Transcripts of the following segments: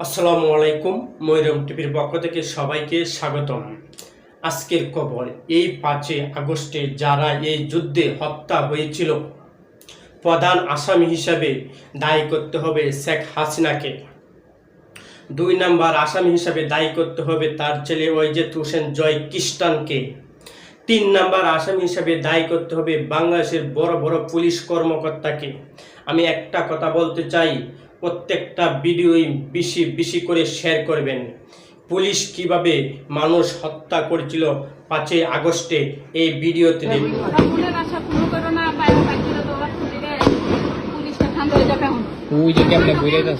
আসসালামু আলাইকুম, ময়রম টিভির পক্ষ থেকে সবাইকে স্বাগতম। আজকের খবর এই পাঁচই আগস্টে যারা এই যুদ্ধে হত্যা হয়েছিল, প্রধান আসামি হিসাবে দায়ী করতে হবে শেখ হাসিনাকে। দুই নাম্বার আসামি হিসাবে দায়ী করতে হবে তার ছেলে ওইজেদ হোসেন জয় খ্রিস্টানকে তিন নাম্বার আসামি হিসাবে দায়ী করতে হবে বাংলাদেশের বড় বড় পুলিশ কর্মকর্তাকে। আমি একটা কথা বলতে চাই প্রত্যেকটা ভিডিওই বেশি বেশি করে শেয়ার করবেন। পুলিশ কীভাবে মানুষ হত্যা করেছিল পাঁচই আগস্টে এই ভিডিওতে দেখুন ওই যে ঘুরে না।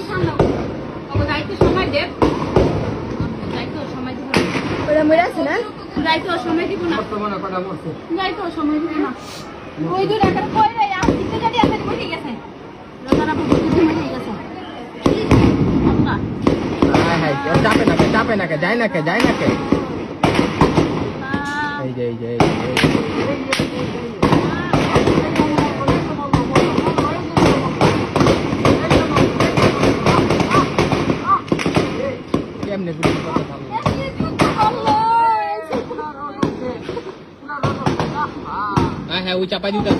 চাপে না কে চাপে যায় না কে যায় না কে এই যে এই যে। কেমনে কথা হ্যাঁ হ্যাঁ ওই চাপাই দিতে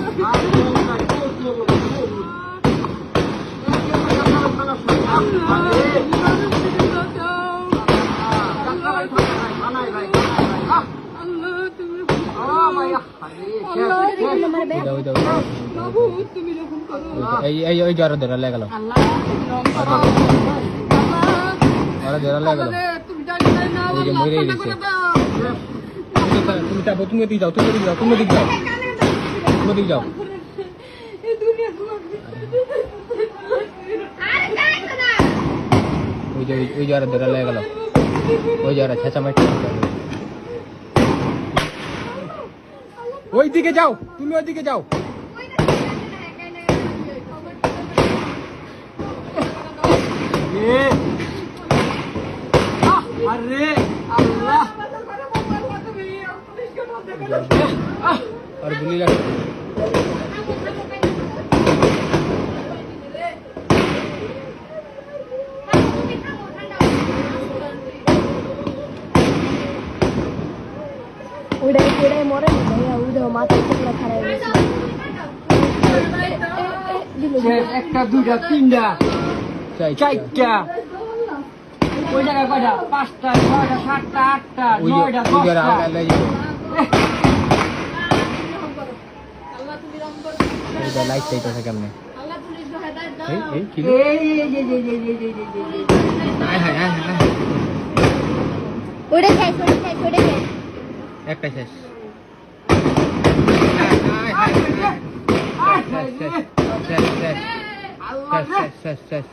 এগারো ধরে লেগেল আরে ধরে লেগেল মরে গেছে তুমি চাপো তুমি দিক যাও তুমি দিক যাও তুমি দিক যাও তুমি দিক যাও ওই যে ওই যারা ধরে লেগেল ওই যারা ছেঁচা মাটি ওই দিকে যাও, তুমি ওই দিকে যাও अरे अल्लाह अरे बुली लग उड़े उड़े मोरे মাথা টুকরা খারাপ একটা দুইটা তিনটা চাইটা ওই জায়গায় কয়টা? পাঁচটা ছয়টা সাতটা আটটা নয়টা দশটা। লাইট একটা শেষ। tes tes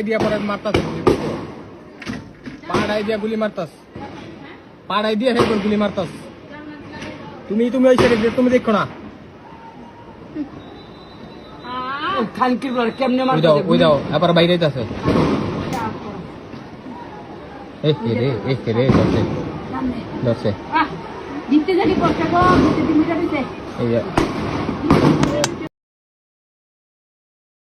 dia perut martas padai dia guli martas padai dia hebat guli martas tumi tumi aja deh tumi dekho na খানকির পর কেমনে মার দাও ওই দাও আবার এই রে এই রে দিতে জানি কষ্ট